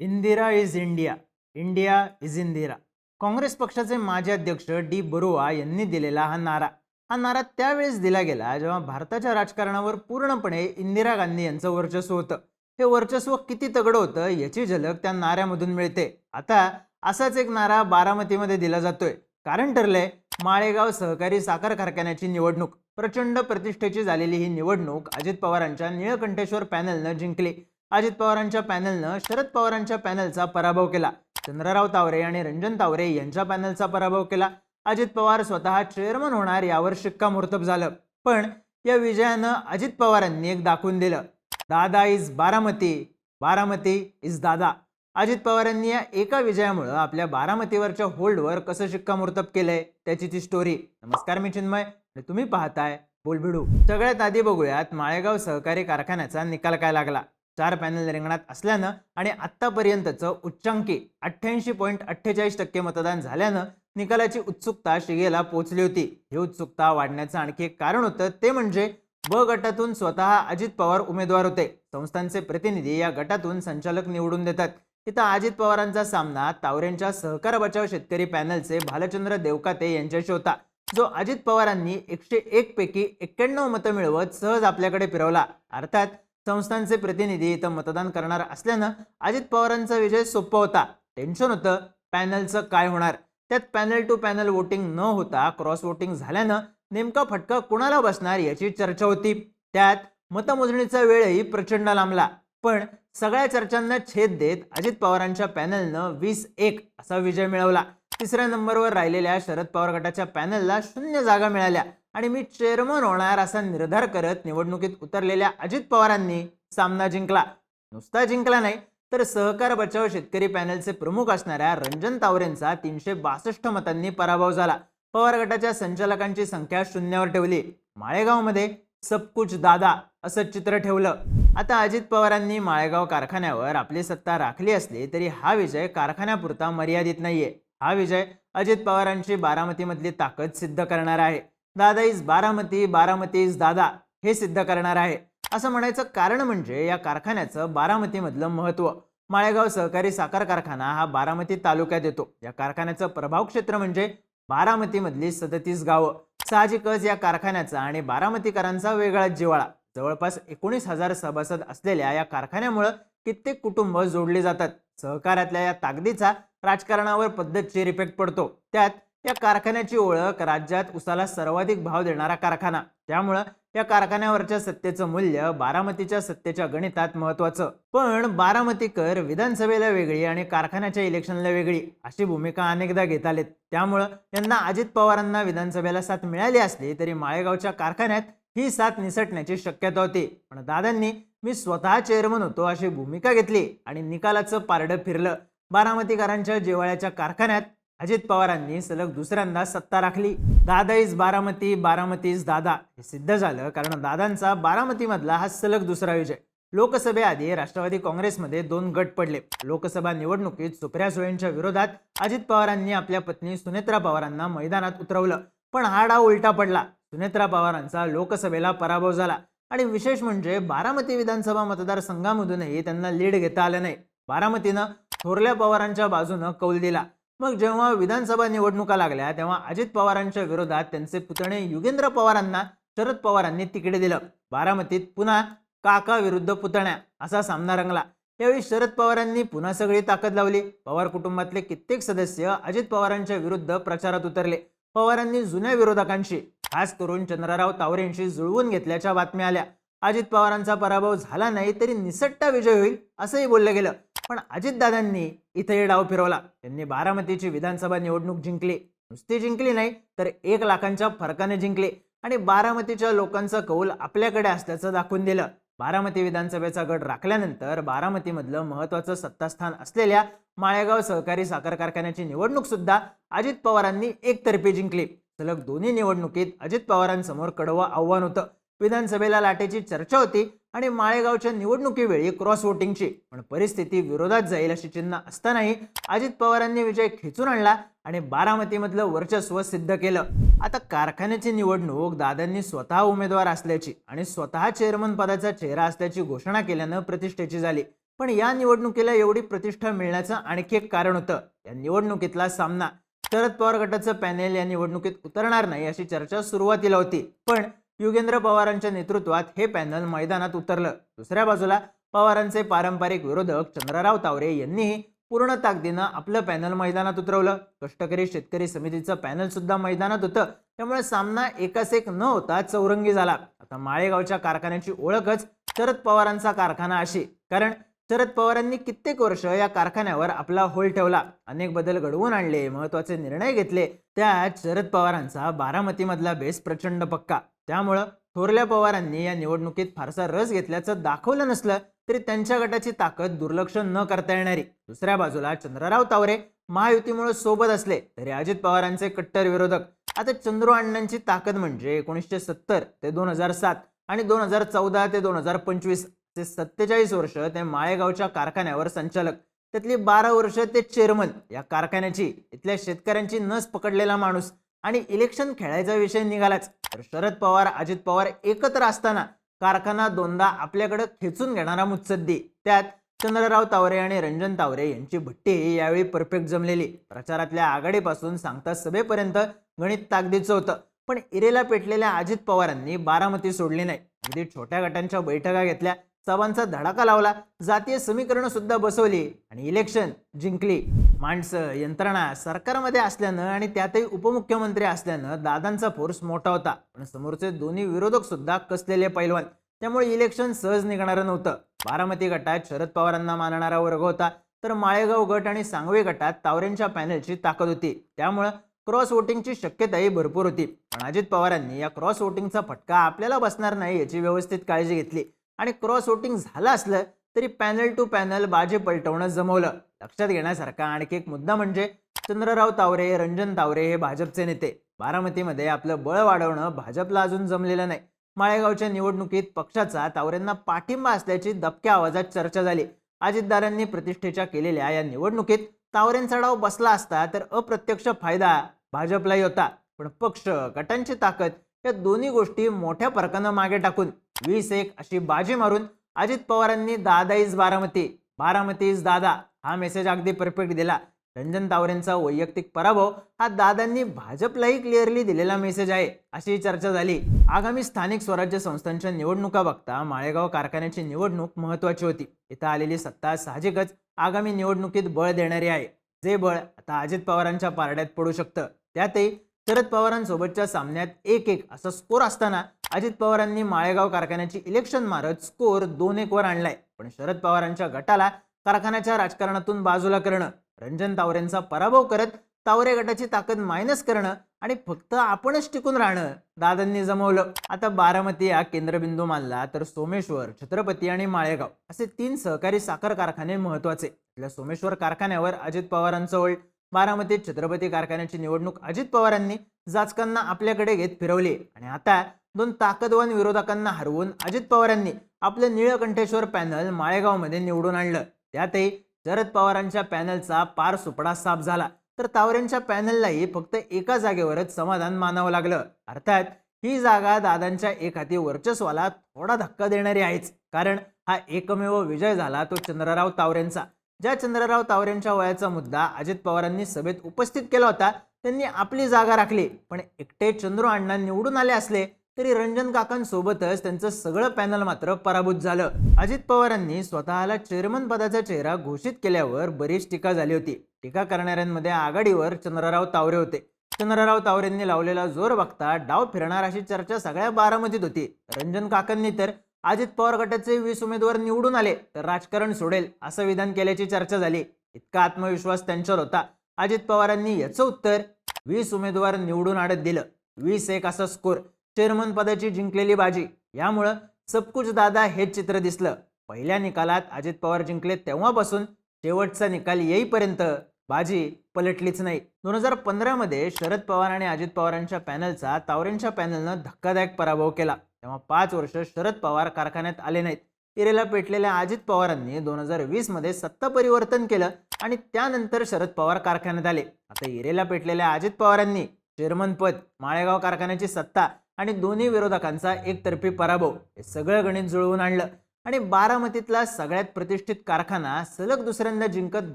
Indira is India India is Indira. Congress पक्षाचे माजी अध्यक्ष डी बरुआ यांनी दिलेला हा नारा. हा नारा त्यावेळेस दिला गेला जेव्हा भारताच्या राजकारणावर पूर्णपणे इंदिरा गांधी यांचं वर्चस्व होतं. हे वर्चस्व किती तगडं होतं याची झलक त्या नाऱ्यामधून मिळते. आता असाच एक नारा बारामतीमध्ये दिला जातोय. कारण ठरलंय माळेगाव सहकारी साखर कारखान्याची निवडणूक. प्रचंड प्रतिष्ठेची झालेली ही निवडणूक अजित पवारांच्या निळकंठेश्वर पॅनलनं जिंकली. अजित पवारांच्या पॅनलनं शरद पवारांच्या पॅनलचा पराभव केला. चंद्रराव तावरे आणि रंजन तावरे यांच्या पॅनलचा पराभव केला. अजित पवार स्वतः चेअरमन होणार यावर शिक्कामोर्तब झालं. पण या विजयानं अजित पवारांनी एक दाखवून दिलं. दादा इज बारामती बारामती इज दादा. अजित पवारांनी या एका विजयामुळं आपल्या बारामतीवरच्या होल्डवर कसं शिक्कामोर्तब केलंय त्याची ती स्टोरी नमस्कार मी चिन्मय आणि तुम्ही पाहताय बोलभिडू सगळ्यात आधी बघूयात माळेगाव सहकारी कारखान्याचा निकाल काय लागला. चार पॅनल रिंगणात असल्यानं आणि आत्तापर्यंतचं उच्चांकी अठ्ठ्याऐंशी पॉईंट अठ्ठेचाळीस टक्के मतदान झाल्यानं निकालाची उत्सुकता शिगेला पोहोचली होती. ही उत्सुकता वाढण्याचं आणखी एक कारण होतं ते म्हणजे ब गटातून स्वतः अजित पवार उमेदवार होते. संस्थांचे प्रतिनिधी या गटातून संचालक निवडून देतात. इथं अजित पवारांचा सामना तावरेंच्या सहकार बचाव शेतकरी पॅनलचे भालचंद्र देवकाते यांच्याशी होता. जो अजित पवारांनी एकशे एक पैकी एक्क्याण्णव मतं मिळवत सहज आपल्याकडे फिरवला. अर्थात संस्थांचे प्रतिनिधी इथं मतदान करणार असल्यानं अजित पवारांचा विजय सोपा होता. टेन्शन होतं. पॅनलचं काय होणार? त्यात पॅनल टू पॅनल वोटिंग न होता क्रॉस वोटिंग झाल्यानं नेमका फटका कुणाला बसणार याची चर्चा होती. त्यात मतमोजणीचा वेळही प्रचंड लांबला. पण सगळ्या चर्चांना छेद देत अजित पवारांच्या पॅनलनं वीस एक असा विजय मिळवला. तिसऱ्या नंबरवर राहिलेल्या शरद पवार गटाच्या पॅनलला शून्य जागा मिळाल्या. आणि मी चेअरमन होणार असा निर्धार करत निवडणुकीत उतरलेल्या अजित पवारांनी सामना जिंकला. नुसता जिंकला नाही तर सहकार बचाव शेतकरी पॅनलचे प्रमुख असणाऱ्या रंजन तावरेंचा तीनशे बासष्ट मतांनी पराभव झाला. पवार गटाच्या संचालकांची संख्या शून्यावर ठेवली. माळेगावमध्ये सबकुच दादा असं चित्र ठेवलं. आता अजित पवारांनी माळेगाव कारखान्यावर आपली सत्ता राखली असली तरी हा विजय कारखान्यापुरता मर्यादित नाहीये. हा विजय अजित पवारांची बारामतीमधली ताकद सिद्ध करणार आहे. दादा इज बारामती बारामती इज दादा हे सिद्ध करणार आहे. असं म्हणायचं कारण म्हणजे या कारखान्याचं बारामतीमधलं महत्त्व. माळेगाव सहकारी साखर कारखाना हा बारामती तालुक्यात येतो. या कारखान्याचं प्रभाव क्षेत्र म्हणजे बारामतीमधली सदतीस गावं. साहजिकच या कारखान्याचा आणि बारामतीकरांचा वेगळाच जिवाळा जवळपास एकोणीस हजार सभासद असलेल्या या कारखान्यामुळं कित्येक कुटुंब जोडली जातात. सहकार्यातल्या या ताकदीचा राजकारणावर पद्धतशीर इफेक्ट पडतो. त्यात या कारखान्याची ओळख राज्यात उसाला सर्वाधिक भाव देणारा कारखाना. त्यामुळं या कारखान्यावरच्या सत्तेचं मूल्य बारामतीच्या सत्तेच्या गणितात महत्वाचं पण बारामतीकर विधानसभेला वेगळी आणि कारखान्याच्या इलेक्शनला वेगळी अशी भूमिका अनेकदा घेत आलेत. त्यामुळं यांना अजित पवारांना विधानसभेला साथ मिळाली असली तरी माळेगावच्या कारखान्यात ही साथ निसटण्याची शक्यता होती. पण दादांनी मी स्वतः चेअरमन होतो अशी भूमिका घेतली आणि निकालाचं पारडं फिरलं. बारामतीकरांच्या जिवाळ्याच्या कारखान्यात अजित पवारांनी सलग दुसऱ्यांदा सत्ता राखली. दादा इज बारामती बारामती इज दादा हे सिद्ध झालं कारण दादांचा बारामतीमधला हा सलग दुसरा विजय. लोकसभेआधी राष्ट्रवादी काँग्रेसमध्ये दोन गट पडले. लोकसभा निवडणुकीत सुप्रिया सुळेंच्या विरोधात अजित पवारांनी आपल्या पत्नी सुनेत्रा पवारांना मैदानात उतरवलं. पण हा डाव उलटा पडला. सुनेत्रा पवारांचा लोकसभेला पराभव झाला. आणि विशेष म्हणजे बारामती विधानसभा मतदारसंघामधूनही त्यांना लीड घेता आलं नाही. बारामतीनं थोरल्या पवारांच्या बाजूनं कौल दिला. मग जेव्हा विधानसभा निवडणुका लागल्या तेव्हा अजित पवारांच्या विरोधात त्यांचे पुतणे युगेंद्र पवारांना शरद पवारांनी तिकडे दिलं. बारामतीत पुन्हा काका विरुद्ध पुतण्या असा सामना रंगला. यावेळी शरद पवारांनी पुन्हा सगळी ताकद लावली. पवार कुटुंबातले कित्येक सदस्य अजित पवारांच्या विरुद्ध प्रचारात उतरले. पवारांनी जुन्या विरोधकांशी खास करून चंद्रराव तावरेंशी जुळवून घेतल्याच्या बातम्या आल्या. अजित पवारांचा पराभव झाला नाही तरी निसट्टा विजय होईल असंही बोललं गेलं. पण अजितदादांनी इथे डाव फिरवला. त्यांनी बारामतीची विधानसभा निवडणूक जिंकली. नुसती जिंकली नाही तर एक लाखांच्या फरकाने जिंकली. आणि बारामतीच्या लोकांचा कौल आपल्याकडे असल्याचं दाखवून दिलं. बारामती विधानसभेचा गट राखल्यानंतर बारामतीमधलं महत्वाचं सत्तास्थान असलेल्या माळेगाव सहकारी साखर कारखान्याची निवडणूक सुद्धा अजित पवारांनी एकतर्फी जिंकली. सलग दोन्ही निवडणुकीत अजित पवारांसमोर कडवं आव्हान होतं. विधानसभेला लाटेची चर्चा होती आणि माळेगावच्या निवडणुकीवेळी क्रॉस वोटिंगची. पण परिस्थिती विरोधात जाईल अशी चिन्ह असतानाही अजित पवारांनी विजय खेचून आणला आणि बारामतीमधलं वर्चस्व सिद्ध केलं. आता कारखान्याची निवडणूक दादांनी स्वतः उमेदवार असल्याची आणि स्वतः चेअरमन पदाचा चेहरा असल्याची घोषणा केल्यानं प्रतिष्ठेची झाली. पण या निवडणुकीला एवढी प्रतिष्ठा मिळण्याचं आणखी एक कारण होतं. या निवडणुकीतला सामना शरद पवार गटाचं पॅनेल या निवडणुकीत उतरणार नाही अशी चर्चा सुरुवातीला होती. पण युगेंद्र पवारांच्या नेतृत्वात हे पॅनल मैदानात उतरलं. दुसऱ्या बाजूला पवारांचे पारंपरिक विरोधक चंद्रराव तावरे यांनीही पूर्ण ताकदीनं आपलं पॅनल मैदानात उतरवलं. कष्टकरी शेतकरी समितीचं पॅनल सुद्धा मैदानात होतं. त्यामुळे सामना एकास एक न होता चौरंगी झाला. आता माळेगावच्या कारखान्याची ओळखच शरद पवारांचा कारखाना अशी. कारण शरद पवारांनी कित्येक वर्ष या कारखान्यावर आपला होल ठेवला. अनेक बदल घडवून आणले महत्त्वाचे निर्णय घेतले. त्यात शरद पवारांचा बारामतीमधला बेस प्रचंड पक्का. त्यामुळं थोरल्या पवारांनी या निवडणुकीत फारसा रस घेतल्याचं दाखवलं नसलं तरी त्यांच्या गटाची ताकद दुर्लक्ष न करता येणारी. दुसऱ्या बाजूला चंद्रराव तावरे महायुतीमुळे सोबत असले तरी अजित पवारांचे कट्टर विरोधक. आता चंद्रू अण्णांची ताकद म्हणजे एकोणीसशे सत्तर ते दोन हजार सात आणि दोन हजार चौदा ते दोन हजार पंचवीस ते सत्तेचाळीस वर्ष ते माळेगावच्या कारखान्यावर संचालक त्यातली बारा वर्ष ते चेअरमन या कारखान्याची इथल्या शेतकऱ्यांची नस पकडलेला माणूस आणि इलेक्शन खेळायचा विषय निघालाच. तर शरद पवार अजित पवार एकत्र असताना कारखाना दोनदा आपल्याकडे खेचून घेणारा मुत्सद्दी त्यात चंद्रराव तावरे आणि रंजन तावरे यांची भट्टी यावेळी परफेक्ट जमलेली. प्रचारातल्या आघाडीपासून सांगता सभेपर्यंत गणित ताकदीचं होतं पण इरेला पेटलेल्या अजित पवारांनी बारामती सोडली नाही. अगदी छोट्या गटांच्या बैठका घेतल्या सभांचा धडाका लावला. जातीय समीकरणं सुद्धा बसवली आणि इलेक्शन जिंकली. माणसं यंत्रणा सरकारमध्ये असल्यानं आणि त्यातही उपमुख्यमंत्री असल्यानं दादांचा फोर्स मोठा होता. पण समोरचे दोन्ही विरोधक सुद्धा कसलेले पैलवान? त्यामुळे इलेक्शन सहज निघणारं नव्हतं. बारामती गटात शरद पवारांना मानणारा वर्ग होता. तर माळेगाव गट आणि सांगवे गटात तावरेंच्या पॅनलची ताकद होती. त्यामुळं क्रॉस वोटिंगची शक्यताही भरपूर होती. पण अजित पवारांनी या क्रॉस वोटिंगचा फटका आपल्याला बसणार नाही याची व्यवस्थित काळजी घेतली. आणि क्रॉस वोटिंग झालं असलं तरी पॅनल टू पॅनल बाजी पलटवणं जमवलं. लक्षात घेण्यासारखा आणखी एक मुद्दा म्हणजे चंद्रराव तावरे रंजन तावरे हे भाजपचे नेते. बारामतीमध्ये आपलं बळ वाढवणं भाजपला अजून जमलेलं नाही. माळेगावच्या निवडणुकीत पक्षाचा तावरेंना पाठिंबा असल्याची दबक्या आवाजात चर्चा झाली. अजितदारांनी प्रतिष्ठेच्या केलेल्या या निवडणुकीत तावरेंचा डाव बसला असता तर अप्रत्यक्ष फायदा भाजपलाही होता. पण पक्ष गटांची ताकद या दोन्ही गोष्टी मोठ्या फरकानं मागे टाकून वीस एक अशी बाजी मारून अजित पवारांनी दादा इज बारामती. बारामती इज दादा हा मेसेज अगदी परफेक्ट दिला. रंजन तावरेंचा वैयक्तिक पराभव हा दादांनी भाजपलाही क्लिअरली दिलेला मेसेज आहे अशी चर्चा झाली. आगामी स्थानिक स्वराज्य संस्थांच्या निवडणुका बघता माळेगाव कारखान्याची निवडणूक महत्वाची होती. इथं आलेली सत्ता साहजिकच आगामी निवडणुकीत बळ देणारी आहे. जे बळ आता अजित पवारांच्या पारड्यात पडू शकतं. त्यातही शरद पवारांसोबतच्या सामन्यात एक एक असा स्कोर असताना अजित पवारांनी माळेगाव कारखान्याची इलेक्शन मारत स्कोर दोन एक वर आणलाय. पण शरद पवारांच्या गटाला कारखान्याच्या राजकारणातून बाजूला करणं रंजन तावरेंचा पराभव करत तावरे गटाची ताकद मायनस करणं आणि फक्त आपणच टिकून राहणं दादांनी जमवलं. आता बारामती या केंद्रबिंदू मानला तर सोमेश्वर छत्रपती आणि माळेगाव असे तीन सहकारी साखर कारखाने महत्त्वाचे. आपल्या सोमेश्वर कारखान्यावर अजित पवारांचं ओल्ड बारामतीत छत्रपती कारखान्याची निवडणूक अजित पवारांनी जाचकांना आपल्याकडे घेत फिरवली. आणि आता दोन ताकदवान विरोधकांना हरवून अजित पवारांनी आपलं निळकंठेश्वर पॅनल माळेगावमध्ये निवडून आणलं. त्यातही शरद पवारांच्या पॅनलचा पार सुपडा साफ झाला. तर तावरेंच्या पॅनललाही फक्त एका जागेवरच समाधान मानावं लागलं. अर्थात ही जागा दादांच्या एक हाती वर्चस्वाला थोडा धक्का देणारी आहेच. कारण हा एकमेव विजय झाला तो चंद्रराव तावरेंचा. ज्या चंद्रराव तावरेंच्या वयाचा मुद्दा अजित पवारांनी सभेत उपस्थित केला होता त्यांनी आपली जागा राखली. पण एकटे चंद्रू अण्णा निवडून आले असले तरी रंजन काकांसोबतच त्यांचं सगळं पॅनल मात्र पराभूत झालं. अजित पवारांनी स्वतःला चेअरमन पदाचा चेहरा घोषित केल्यावर बरीच टीका झाली होती. टीका करणाऱ्यांमध्ये आघाडीवर चंद्रराव तावरे होते. चंद्रराव तावरेंनी लावलेला जोर बघता डाव फिरणार अशी चर्चा सगळ्या बारामतीत होती. रंजन काकांनी तर अजित पवार गटाचे वीस उमेदवार निवडून आले तर राजकारण सोडेल असं विधान केल्याची चर्चा झाली. इतका आत्मविश्वास त्यांच्यावर होता. अजित पवारांनी याचं उत्तर वीस उमेदवार निवडून आणत दिलं. वीस एक असा स्कोर. चेअरमन पदाची जिंकलेली बाजी. यामुळं सबकुच दादा हेच चित्र दिसलं. पहिल्या निकालात अजित पवार जिंकले तेव्हापासून शेवटचा निकाल येईपर्यंत बाजी पलटलीच नाही. दोन हजार पंधरामध्ये शरद पवार आणि अजित पवारांच्या पॅनलचा तावरेंच्या पॅनलनं धक्कादायक पराभव केला. तेव्हा पाच वर्ष शरद पवार कारखान्यात आले नाहीत. इरेला पेटलेल्या अजित पवारांनी दोन हजार वीसमध्ये सत्ता परिवर्तन केलं आणि त्यानंतर शरद पवार कारखान्यात आले. आता इरेला पेटलेल्या अजित पवारांनी चेअरमन पद माळेगाव कारखान्याची सत्ता आणि दोन्ही विरोधकांचा एकतर्फी पराभव हे सगळं गणित जुळवून आणलं. आणि बारामतीतला सगळ्यात प्रतिष्ठित कारखाना सलग दुसऱ्यांदा जिंकत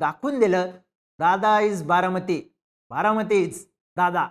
दाखवून दिलं दादा इज बारामती. बारामती इज दादा.